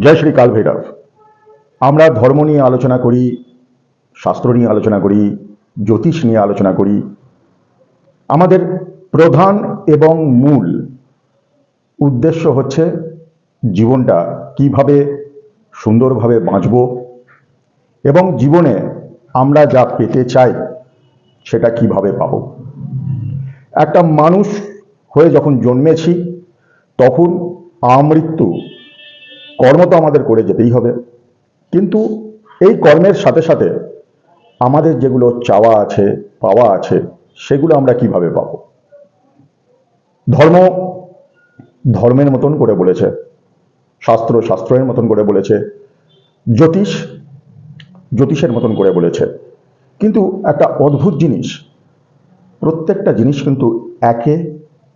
জয় শ্রী কাল ভৈরব। আমরা ধর্ম নিয়ে আলোচনা করি, শাস্ত্র নিয়ে আলোচনা করি, জ্যোতিষ নিয়ে আলোচনা করি। আমাদের প্রধান এবং মূল উদ্দেশ্য হচ্ছে জীবনটা কীভাবে সুন্দরভাবে বাঁচব এবং জীবনে আমরা যা পেতে চাই সেটা কীভাবে পাব। একটা মানুষ হয়ে যখন জন্মেছি, তখন আমৃত্যু কর্ম তো আমাদের করে যেতেই হবে। কিন্তু এই কর্মের সাথে সাথে আমাদের যেগুলো চাওয়া আছে, পাওয়া আছে, সেগুলো আমরা কীভাবে পাব? ধর্ম ধর্মের মতন করে বলেছে, শাস্ত্র শাস্ত্রের মতন করে বলেছে, জ্যোতিষ জ্যোতিষের মতন করে বলেছে। কিন্তু একটা অদ্ভুত জিনিস, প্রত্যেকটা জিনিস কিন্তু একে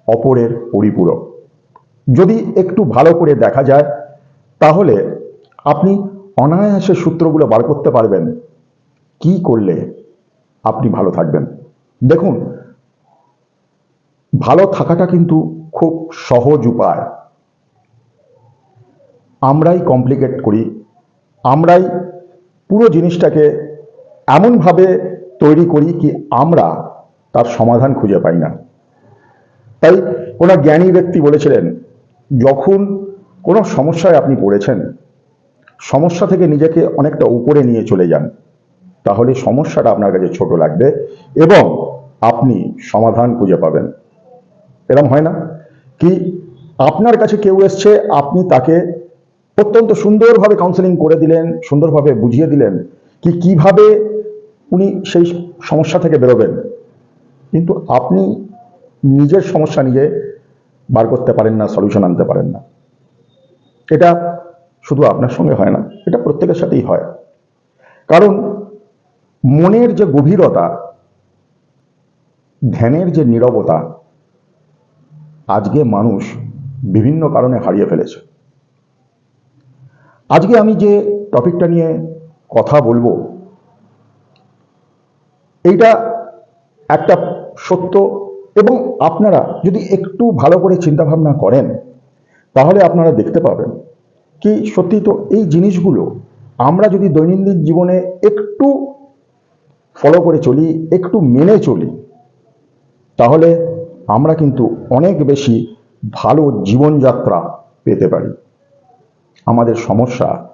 অপরের পরিপূরক। যদি একটু ভালো করে দেখা যায় তাহলে আপনি অনায়াসে সূত্রগুলো বার করতে পারবেন। কি করলে আপনি ভালো থাকবেন? দেখুন, ভালো থাকাটা কিন্তু খুব সহজ উপায়। আমরাই কমপ্লিকেট করি, আমরাই পুরো জিনিসটাকে এমনভাবে তৈরি করি কি আমরা তার সমাধান খুঁজে পাই না। তাই ওনার জ্ঞানী ব্যক্তি বলেছিলেন, যখন কোনো সমস্যায় আপনি পড়েছেন? সমস্যা থেকে নিজেকে অনেকটা উপরে নিয়ে চলে যান। তাহলে সমস্যাটা আপনার কাছে ছোট লাগবে এবং আপনি সমাধান খুঁজে পাবেন। এরম হয় না? কি আপনার কাছে কেউ এসছে, আপনি তাকে অত্যন্ত সুন্দরভাবে কাউন্সেলিং করে দিলেন, সুন্দরভাবে বুঝিয়ে দিলেন কি কীভাবে উনি সেই সমস্যা থেকে বেরোবেন। কিন্তু আপনি নিজের সমস্যা নিজে বার করতে পারেন না সলিউশন আনতে পারেন না। এটা শুধু আপনার সঙ্গে হয় না, এটা প্রত্যেকের সাথেই হয়। কারণ মনের যে গভীরতা, ধ্যানের যে নীরবতা, আজকে মানুষ বিভিন্ন কারণে হারিয়ে ফেলেছে। আজকে আমি যে টপিকটা নিয়ে কথা বলব, এইটা একটা সত্য এবং আপনারা যদি একটু ভালো করে চিন্তা ভাবনা করেন তাহলে আপনারা দেখতে পাবেন কি সত্যি তো এই জিনিসগুলো আমরা যদি দৈনন্দিন জীবনে একটু ফলো করে চলি, একটু মেনে চলি, তাহলে আমরা কিন্তু অনেক বেশি ভালো জীবনযাত্রা পেতে পারি। আমাদের সমস্যা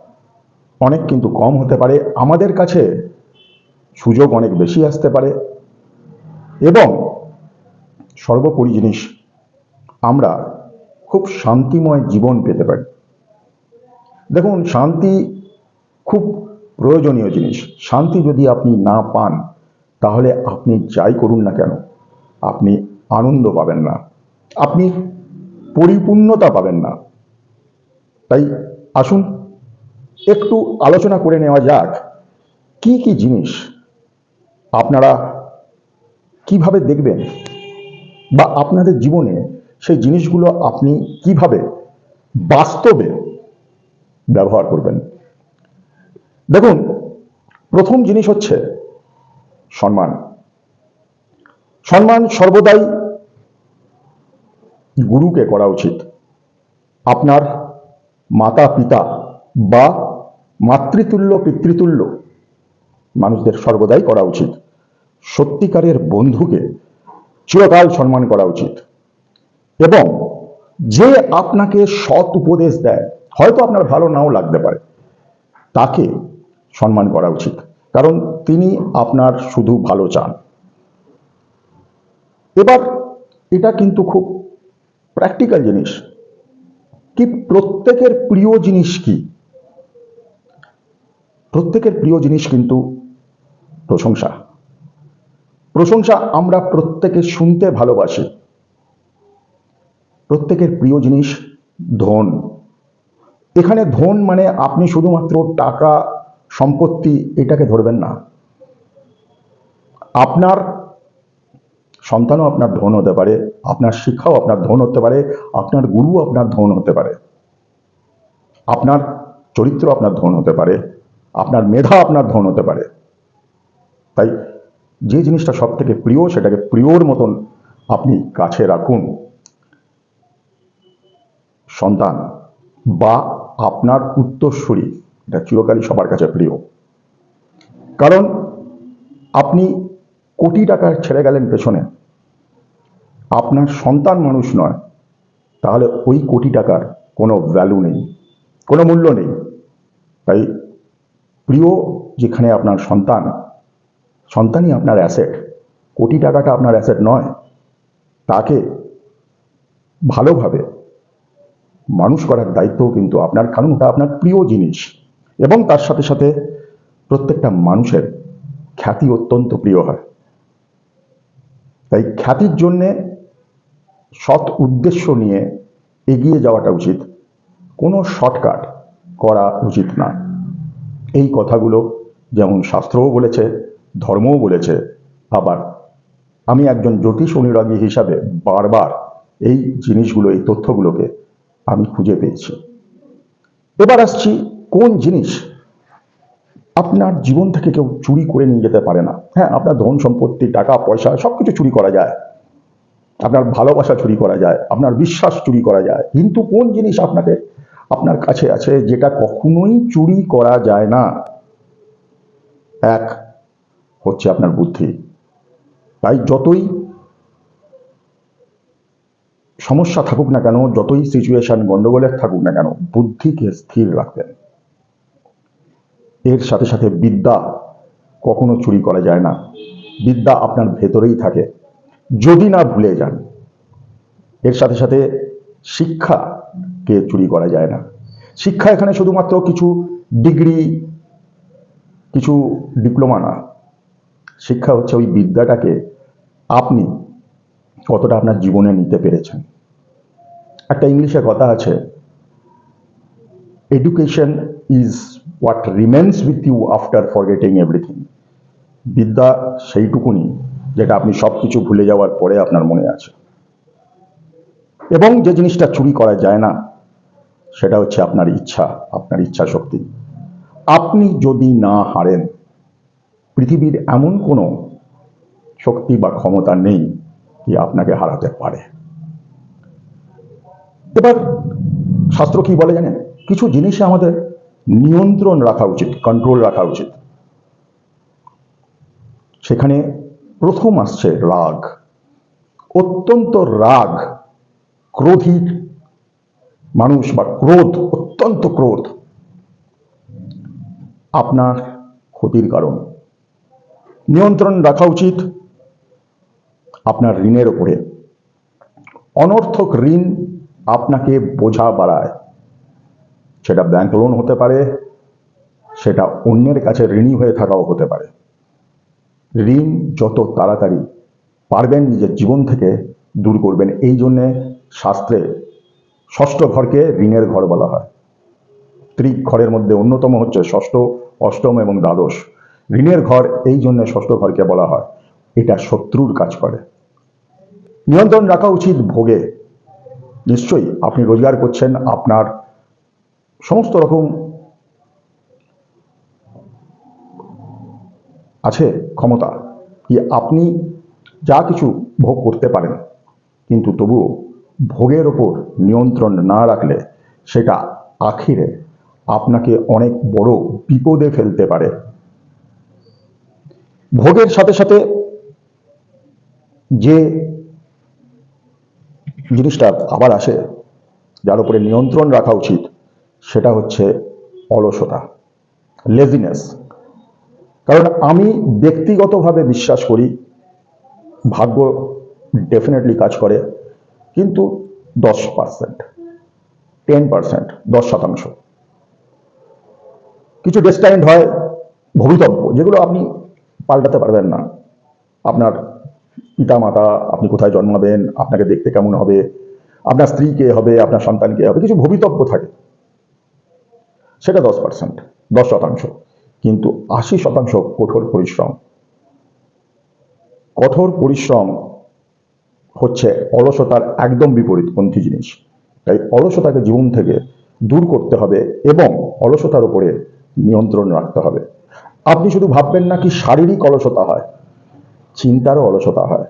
অনেক কিন্তু কম হতে পারে, আমাদের কাছে সুযোগ অনেক বেশি আসতে পারে এবং সর্বোপরি জিনিস আমরা খুব শান্তিময় জীবন পেতে পারি। দেখুন, শান্তি খুব প্রয়োজনীয় জিনিস। শান্তি যদি আপনি না পান, তাহলে আপনি যাই করুন না কেন, আপনি আনন্দ পাবেন না, আপনি পরিপূর্ণতা পাবেন না। তাই আসুন, একটু আলোচনা করে নেওয়া যাক, কি কি জিনিস আপনারা কীভাবে দেখবেন বা আপনাদের জীবনে সেই জিনিসগুলো আপনি কীভাবে বাস্তবে ব্যবহার করবেন? দেখুন, প্রথম জিনিস হচ্ছে সম্মান। সম্মান সর্বদাই গুরুকে করা উচিত। আপনার মাতা পিতা বা মাতৃতুল্য, পিতৃতুল্য মানুষদের সর্বদাই করা উচিত। সত্যিকারের বন্ধুকে চিরকাল সম্মান করা উচিত। এবং যে আপনাকে সৎ উপদেশ দেয়, হয়তো আপনার ভালো নাও লাগতে পারে। তাকে সম্মান করা উচিত। কারণ তিনি আপনার শুধু ভালো চান। এবার এটা কিন্তু খুব প্র্যাকটিক্যাল জিনিস। কি প্রত্যেকের প্রিয় জিনিস কি? প্রত্যেকের প্রিয় জিনিস কিন্তু প্রশংসা। প্রশংসা আমরা প্রত্যেকে শুনতে ভালোবাসি। প্রত্যেকের প্রিয় জিনিস ধন। এখানে ধন মানে আপনি শুধুমাত্র টাকা, সম্পত্তি, এটাকে ধরবেন না। আপনার সন্তানও আপনার ধন হতে পারে, আপনার শিক্ষাও আপনার ধন হতে পারে, আপনার গুরু আপনার ধন হতে পারে। আপনার চরিত্র আপনার ধন হতে পারে, আপনার মেধা আপনার ধন হতে পারে। তাই যে জিনিসটা সব থেকে প্রিয়, সেটাকে প্রিয়র মতন আপনি কাছে রাখুন। সন্তান বা আপনার উত্তরসূরি, এটা চিরকালই সবার কাছে প্রিয়। কারণ আপনি কোটি টাকা ছেড়ে গেলেন পেছনে। আপনার সন্তান মানুষ নয়, তাহলে ওই কোটি টাকার কোনো ভ্যালু নেই, কোনো মূল্য নেই। তাই প্রিয় যেখানে আপনার সন্তান, সন্তানই আপনার অ্যাসেট কোটি টাকাটা আপনার অ্যাসেট নয়, তাকে ভালোভাবে মানুষ করার দায়িত্বও কিন্তু আপনার, কারণ ওটা আপনার প্রিয় জিনিস। এবং তার সাথে সাথে প্রত্যেকটা মানুষের খ্যাতি অত্যন্ত প্রিয় হয়। তাই খ্যাতির জন্যে সৎ উদ্দেশ্য নিয়ে এগিয়ে যাওয়াটা উচিত। কোনো শর্টকাট করা উচিত না। এই কথাগুলো যেমন শাস্ত্রও বলেছে, ধর্মও বলেছে, আবার আমি একজন জ্যোতিষ অনুরাগী হিসাবে বারবার এই জিনিসগুলো, এই তথ্যগুলোকে আমি খুঁজে পেয়েছি। এবার আসছি কোন জিনিস আপনার জীবন থেকে কেউ চুরি করে নিয়ে যেতে পারে না। হ্যাঁ আপনার ধন সম্পত্তি, টাকা, পয়সা সব কিছু চুরি করা যায়। আপনার ভালোবাসা চুরি করা যায়, আপনার বিশ্বাস চুরি করা যায়। কিন্তু কোন জিনিস আপনাকে, আপনার কাছে আছে যেটা কখনোই চুরি করা যায় না? এক, হচ্ছে আপনার বুদ্ধি। তাই যতই সমস্যা থাকুক না কেন, যতই সিচুয়েশন গন্ডগোলের থাকুক না কেন, বুদ্ধিকে স্থির রাখবেন। এর সাথে সাথে বিদ্যা কখনো চুরি করা যায় না। বিদ্যা আপনার ভেতরেই থাকে। যদি না ভুলে যান, এর সাথে সাথে শিক্ষাকে চুরি করা যায় না। শিক্ষা এখানে শুধুমাত্র কিছু ডিগ্রি, কিছু ডিপ্লোমা না, শিক্ষা হচ্ছে ওই বিদ্যাটাকে আপনি কতটা আপনার জীবনে নিতে পেরেছেন। একটা ইংলিশে কথা আছে education is what remains with you after forgetting everything বিদ্যা সেইটুকুনি যেটা আপনি সব কিছু ভুলে যাওয়ার পরে আপনার মনে আছে। এবং যে জিনিসটা চুরি করা যায় না, সেটা হচ্ছে আপনার ইচ্ছা আপনার ইচ্ছা শক্তি। আপনি যদি না হারেন, পৃথিবীর এমন কোনো শক্তি বা ক্ষমতা নেই কি আপনাকে হারাতে পারে। এবার শাস্ত্র কি বলে জানেন? কিছু জিনিসে আমাদের নিয়ন্ত্রণ রাখা উচিত কন্ট্রোল রাখা উচিত। সেখানে প্রথম আসছে রাগ। অত্যন্ত রাগ, ক্রোধী মানুষ বা ক্রোধ, অত্যন্ত ক্রোধ। আপনার ক্ষতির কারণ। নিয়ন্ত্রণ রাখা উচিত আপনার ঋণের ওপরে অনর্থক ঋণ আপনাকে বোঝা বাড়ায়। সেটা ব্যাংক লোন হতে পারে, সেটা অন্যের কাছে ঋণী হয়ে থাকাও হতে পারে। ঋণ যত তাড়াতাড়ি পারবেন নিজের জীবন থেকে দূর করবেন, এই জন্যে শাস্ত্রে ষষ্ঠ ঘরকে ঋণের ঘর বলা হয়। ত্রিক ঘরের মধ্যে অন্যতম হচ্ছে ষষ্ঠ, অষ্টম এবং দ্বাদশ। ঋণের ঘর এই জন্য ষষ্ঠ ঘরকে বলা হয়। এটা শত্রুর কাজ করে। নিয়ন্ত্রণ রাখা উচিত ভোগে। নিশ্চয়ই আপনি রোজগার করছেন, আপনার সমস্ত রকম আছে ক্ষমতা কি আপনি যা কিছু ভোগ করতে পারেন। কিন্তু তবুও ভোগের ওপর নিয়ন্ত্রণ না রাখলে সেটা আখিরে আপনাকে অনেক বড় বিপদে ফেলতে পারে। ভোগের সাথে সাথে যে জিনিসটা আবার আসে, যার উপরে নিয়ন্ত্রণ রাখা উচিত, সেটা হচ্ছে অলসতা লেজিনেস কারণ আমি ব্যক্তিগতভাবে বিশ্বাস করি, ভাগ্য ডেফিনেটলি কাজ করে, কিন্তু দশ পার্সেন্ট টেন পার্সেন্ট দশ শতাংশ। কিছু ডেস্টাইন্ড হয় ভবিতব্য, যেগুলো আপনি পাল্টাতে পারবেন না, আপনার পিতা মাতা আপনি কোথায় জন্মাবেন, আপনাকে দেখতে কেমন হবে, আপনার স্ত্রী কে হবে, আপনার সন্তান কে হবে, কিছু ভবিতব্য থাকে। সেটা দশ পার্সেন্ট দশ শতাংশ। কিন্তু আশি শতাংশ কঠোর পরিশ্রম। কঠোর পরিশ্রম হচ্ছে অলসতার একদম বিপরীতপন্থী জিনিস। তাই অলসতাকে জীবন থেকে দূর করতে হবে এবং অলসতার উপরে নিয়ন্ত্রণ রাখতে হবে। আপনি শুধু ভাববেন না কি শারীরিক অলসতা হয়। চিন্তারও অলসতা হয়,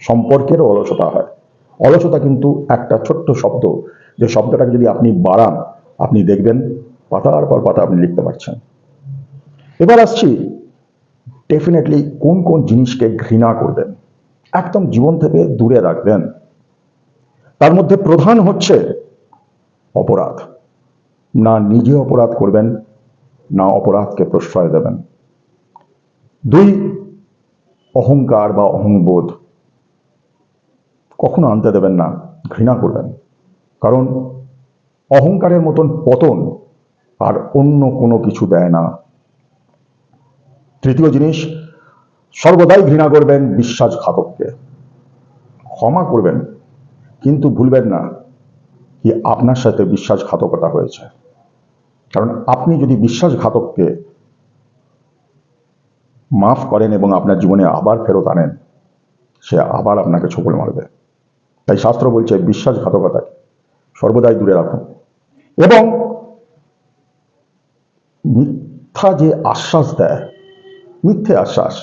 সম্পর্কেরও অলসতা হয়। অলসতা কিন্তু একটা ছোট্ট শব্দ, যে শব্দটাকে যদি আপনি বাড়ান, আপনি দেখবেন পাতার পর পাতা আপনি লিখতে পারছেন। এবার আসছি ডেফিনেটলি কোন কোন জিনিসকে ঘৃণা করবেন? একদম জীবন থেকে দূরে রাখবেন। তার মধ্যে প্রধান হচ্ছে অপরাধ। না নিজে অপরাধ করবেন, না অপরাধকে প্রশ্রয় দেবেন। দুই অহংকার বা অহংবোধ কখনো আনতে দেবেন না, ঘৃণা করবেন। কারণ অহংকারের মতন পতন আর অন্য কোনো কিছু দেয় না। তৃতীয় জিনিস, সর্বদাই ঘৃণা করবেন বিশ্বাসঘাতককে। ক্ষমা করবেন, কিন্তু ভুলবেন না কি আপনার সাথে বিশ্বাসঘাতকতা হয়েছে। কারণ আপনি যদি বিশ্বাসঘাতককে মাফ করেন এবং আপনার জীবনে আবার ফেরত আনেন, সে আবার আপনাকে ছবল মারবে। তাই শাস্ত্র বলছে বিশ্বাসঘাতকতাকে সর্বদাই দূরে রাখুন। এবং মিথ্যা যে আশ্বাস দেয়, মিথ্যে আশ্বাস,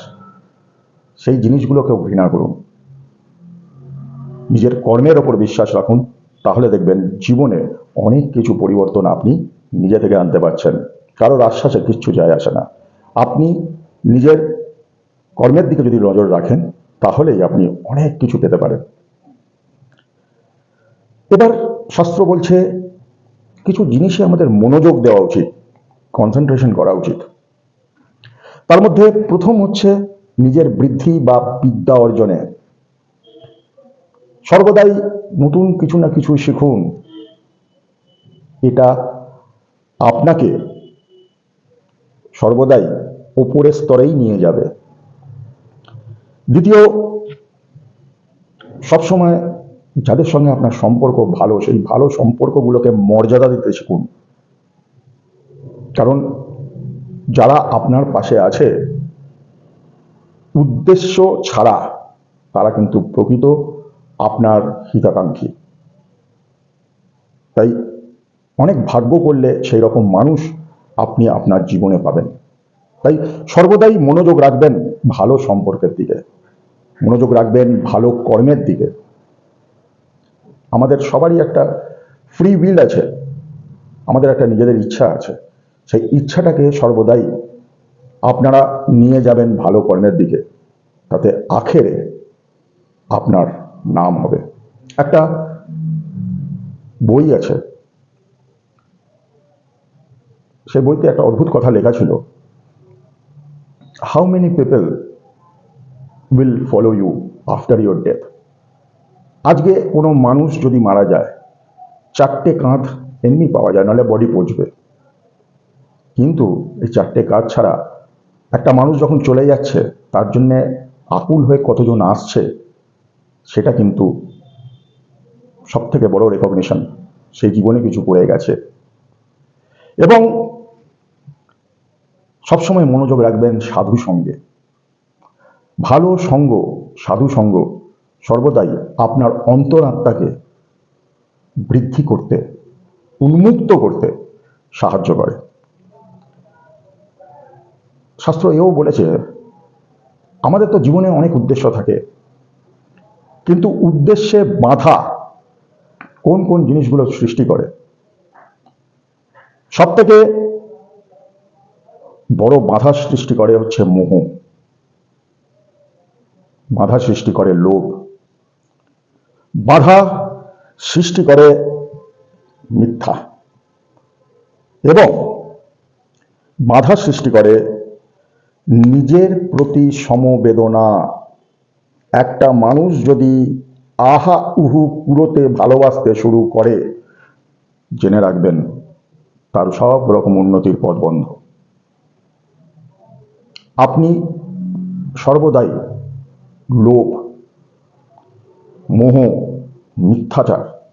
সেই জিনিসগুলোকেও ঘৃণা করুন। নিজের কর্মের ওপর বিশ্বাস রাখুন। তাহলে দেখবেন জীবনে অনেক কিছু পরিবর্তন আপনি নিজে থেকে আনতে পারছেন। কারোর আশ্বাসে কিচ্ছু যায় আসে না। আপনি নিজের কর্মের দিকে যদি নজর রাখেন, তাহলেই আপনি অনেক কিছু পেতে পারেন। এবার শাস্ত্র বলছে, কিছু জিনিসে আমাদের মনোযোগ দেওয়া উচিত কনসেন্ট্রেশন করা উচিত। তার মধ্যে প্রথম হচ্ছে নিজের বৃদ্ধি বা বিদ্যা অর্জনে। সর্বদাই নতুন কিছু না কিছু শিখুন। এটা আপনাকে সর্বদাই ওপরের স্তরেই নিয়ে যাবে। দ্বিতীয়, সবসময় যাদের সঙ্গে আপনার সম্পর্ক ভালো, সেই ভালো সম্পর্কগুলোকে মর্যাদা দিতে শিখুন। কারণ যারা আপনার পাশে আছে, উদ্দেশ্য ছাড়া তারা কিন্তু প্রকৃত আপনার হিতাকাঙ্ক্ষী। তাই অনেক ভাগ্য করলে সেই রকম মানুষ আপনি আপনার জীবনে পাবেন। তাই সর্বদাই মনোযোগ রাখবেন ভালো সম্পর্কের দিকে। মনোযোগ রাখবেন ভালো কর্মের দিকে। আমাদের সবারই একটা ফ্রি উইল আছে। আমাদের একটা নিজেদের ইচ্ছা আছে। সেই ইচ্ছাটাকে সর্বদাই আপনারা নিয়ে যাবেন ভালো কর্মের দিকে। তাতে আখেরে আপনার নাম হবে। একটা বই আছে। সে বইতে একটা অদ্ভুত কথা লেখা ছিল। How many people will follow you after your death আজকে কোনো মানুষ যদি মারা যায়, চারটে কাঁধ এমনি পাওয়া যায়, নাহলে বডি পচবে। কিন্তু এই চারটে কাঁধ ছাড়া একটা মানুষ যখন চলে যাচ্ছে, তার জন্যে আকুল হয়ে কতজন আসছে, সেটা কিন্তু সব থেকে বড় রেকগনিশন সেই জীবনে কিছু পড়ে গেছে। এবং সবসময় মনোযোগ রাখবেন সাধু সঙ্গে। ভালো সঙ্গ, সাধু সঙ্গ সর্বদাই আপনার অন্তরাত্মাকে বৃদ্ধি করতে, উন্মুক্ত করতে সাহায্য করে। শাস্ত্র এও বলেছে, আমাদের তো জীবনে অনেক উদ্দেশ্য থাকে, কিন্তু উদ্দেশ্যে বাধা কোন কোন জিনিসগুলো সৃষ্টি করে? সব থেকে বড় বাধা সৃষ্টি করে হচ্ছে মোহ। বাধা সৃষ্টি করে লোভ। বাধা সৃষ্টি করে মিথ্যা। এবং বাধা সৃষ্টি করে নিজের প্রতি সমবেদনা। একটা মানুষ যদি আহা উহু পুরোতে ভালোবাসতে শুরু করে, জেনে রাখবেন, তার সব রকম উন্নতির পথ বন্ধ। আপনি সর্বদাই লোভ, মোহ, মিথ্যাচার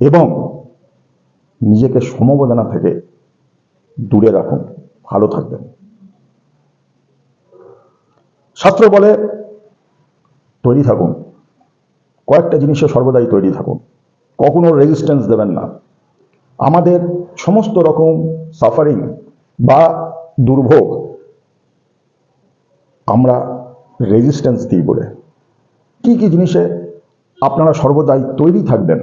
এবং নিজেকে সমবেদনা থেকে দূরে রাখুন, ভালো থাকবেন। শাস্ত্র বলে, তৈরি থাকুন। কয়েকটা জিনিসে সর্বদাই তৈরি থাকুন। কখনো রেজিস্ট্যান্স দেবেন না। আমাদের সমস্ত রকম সাফারিং বা দুর্ভোগ আমরা রেজিস্ট্যান্স দিই বলে। কি কি জিনিসে আপনারা সর্বদাই তৈরি থাকবেন?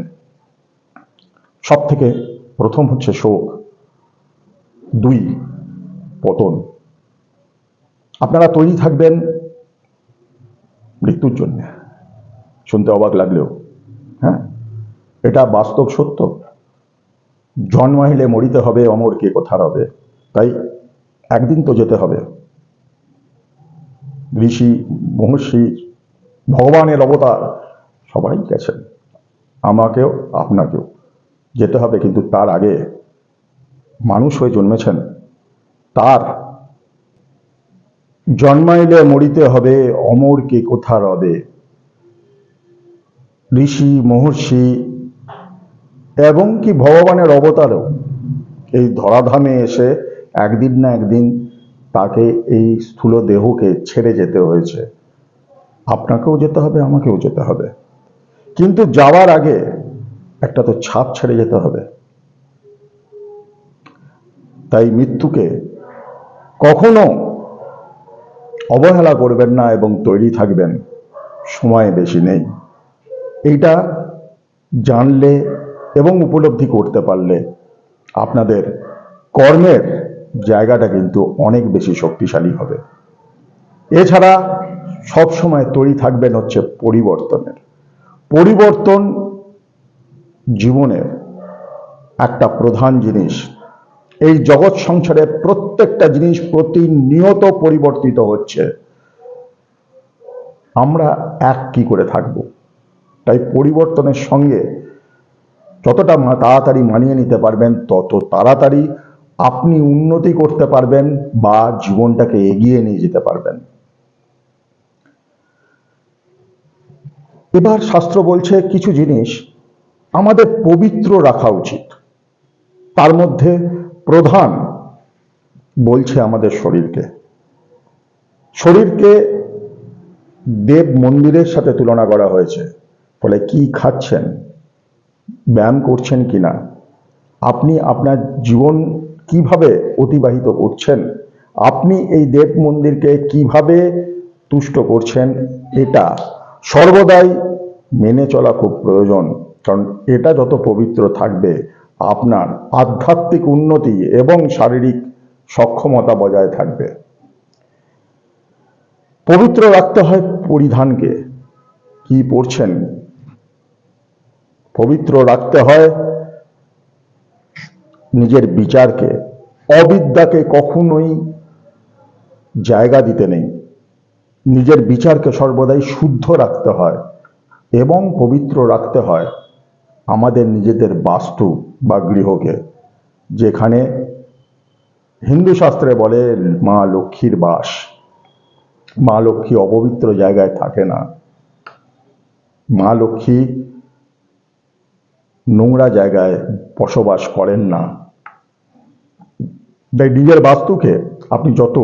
সব থেকে প্রথম হচ্ছে শোক, দুই পতন। আপনারা তৈরি থাকবেন মৃত্যুর জন্য। শুনতে অবাক লাগলেও হ্যাঁ? এটা বাস্তব সত্য। জন্মাইলে মরিতে হবে, অমর কে কোথার হবে? তাই একদিন তো যেতে হবে। ঋষি, মহর্ষি, ভগবানের অবতার সবাই গেছেন। আমাকেও, আপনাকেও যেতে হবে, কিন্তু তার আগে মানুষ হয়ে জন্মেছেন। তার জন্মাইলে মরিতে হবে, অমর কে কোথা রবে? ঋষি, মহর্ষি এবং কি ভগবানের অবতারও? এই ধরাধামে এসে একদিন না একদিন তাকে এই স্থূল দেহকে ছেড়ে যেতে হয়েছে। আপনাকেও যেতে হবে, আমাকেও যেতে হবে। কিন্তু যাওয়ার আগে একটা তো ছাপ ছেড়ে যেতে হবে। তাই মৃত্যুকে কখনো অবহেলা করবেন না এবং তৈরি থাকবেন, সময় বেশি নেই। এইটা জানলে এবং উপলব্ধি করতে পারলে আপনাদের কর্মের জায়গাটা কিন্তু অনেক বেশি শক্তিশালী হবে। এছাড়া সব সময় তৈরি থাকবেন হচ্ছে পরিবর্তনের। পরিবর্তন জীবনের একটা প্রধান জিনিস। এই জগৎ সংসারে প্রত্যেকটা জিনিস প্রতিনিয়ত পরিবর্তিত হচ্ছে। আমরা এক কি করে থাকব? তাই পরিবর্তনের সঙ্গে যতটা তাড়াতাড়ি মানিয়ে নিতে পারবেন, তত তাড়াতাড়ি আপনি উন্নতি করতে পারবেন বা জীবনটাকে এগিয়ে নিয়ে যেতে পারবেন। এবার শাস্ত্র বলছে কিছু জিনিস আমাদের পবিত্র রাখা উচিত। তার মধ্যে প্রধান বলছে আমাদের শরীরকে। শরীরকে দেব মন্দিরের সাথে তুলনা করা হয়েছে। ফলে কি খাচ্ছেন? ব্যায়াম করছেন কিনা? আপনি আপনার জীবন কীভাবে অতিবাহিত করছেন? আপনি এই দেব মন্দিরকে কীভাবে তুষ্ট করছেন? এটা সর্বদাই মেনে চলা খুব প্রয়োজন, কারণ এটা যত পবিত্র থাকবে, আপনার আধ্যাত্মিক উন্নতি এবং শারীরিক সক্ষমতা বজায় থাকবে। পবিত্র রাখতে হয় পরিধানকে। কি পড়ছেন? পবিত্র রাখতে হয় নিজের বিচারকে, অবিদ্যাকে কখনোই জায়গা দিতে নেই। নিজের বিচারকে সর্বদাই শুদ্ধ রাখতে হয় এবং পবিত্র রাখতে হয় আমাদের নিজেদের বাস্তু বা গৃহকে। যেখানে হিন্দু শাস্ত্রে বলে, মা লক্ষ্মীর বাস। মা লক্ষ্মী অপবিত্র জায়গায় থাকে না। মা লক্ষ্মী নোংরা জায়গায় বসবাস করেন না। তাই নিজের বাস্তুকে আপনি যত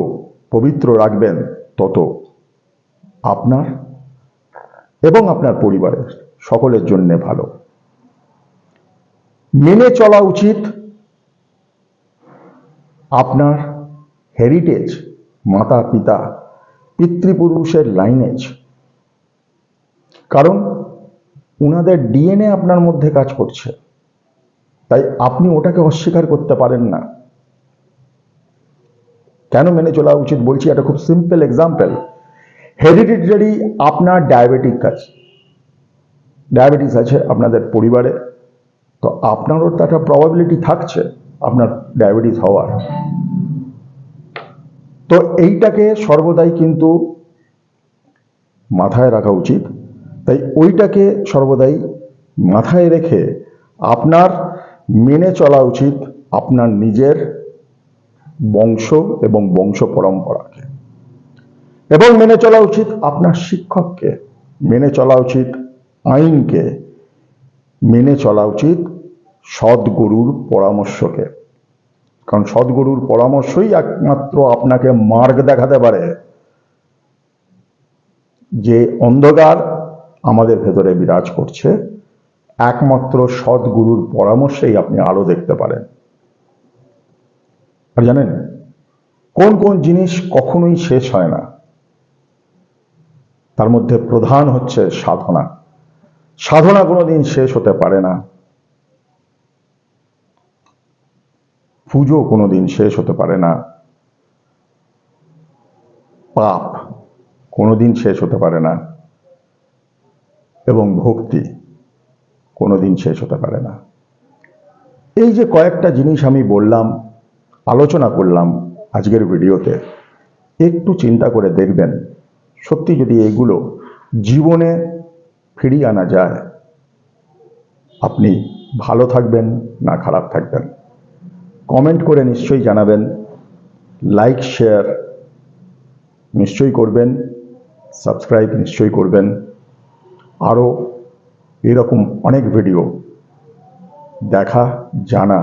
পবিত্র রাখবেন, তত আপনার এবং আপনার পরিবারের সকলের জন্য ভালো। মেনে চলা উচিত আপনার হেরিটেজ মাতা, পিতা, পিতৃপুরুষের লাইনেজ কারণ উনাদের ডিএনএ আপনার মধ্যে কাজ করছে। তাই আপনি ওটাকে অস্বীকার করতে পারেন না। কেন মেনে চলা উচিত বলছি একটা খুব সিম্পল এক্সাম্পল হেরিডিটারি আপনার ডায়াবেটিক আছে। ডায়াবেটিস আছে আপনাদের পরিবারে, তো আপনারও তো একটা প্রবাবিলিটি থাকছে আপনার ডায়াবেটিস হওয়ার। তো এইটাকে সর্বদাই কিন্তু মাথায় রাখা উচিত। তাই ওইটাকে সর্বদাই মাথায় রেখে আপনার মেনে চলা উচিত, আপনার নিজের বংশ এবং বংশ পরম্পরাকে। এবং মেনে চলা উচিত আপনার শিক্ষককে, মেনে চলা উচিত আইনকে, মেনে চলা উচিত সদ্গুরুর পরামর্শকে। কারণ সদ্গুরুর পরামর্শই একমাত্র আপনাকে মার্গ দেখাতে পারে যে অন্ধকার আমাদের ভেতরে বিরাজ করছে। একমাত্র সদ্গুরুর পরামর্শেই আপনি আলো দেখতে পারেন। আর জানেন, কোন কোন জিনিস কখনোই শেষ হয় না। তার মধ্যে প্রধান হচ্ছে সাধনা। সাধনা কোনোদিন শেষ হতে পারে না। পুজো কোনো দিন শেষ হতে পারে না। পাপ কোনো দিন শেষ হতে পারে না। এবং ভক্তি কোনো দিন শেষ হতে পারে না। এই যে কয়েকটা জিনিস আমি বললাম আলোচনা করলাম আজকের ভিডিওতে। একটু চিন্তা করে দেখবেন, সত্যি যদি এগুলো জীবনে ফিরিয়ে আনা যায়, আপনি ভালো থাকবেন না খারাপ থাকবেন? কমেন্ট করে নিশ্চয়ই জানাবেন, লাইক, শেয়ার নিশ্চয়ই করবেন, সাবস্ক্রাইব নিশ্চয়ই করবেন। আরও এরকম অনেক ভিডিও দেখা, জানা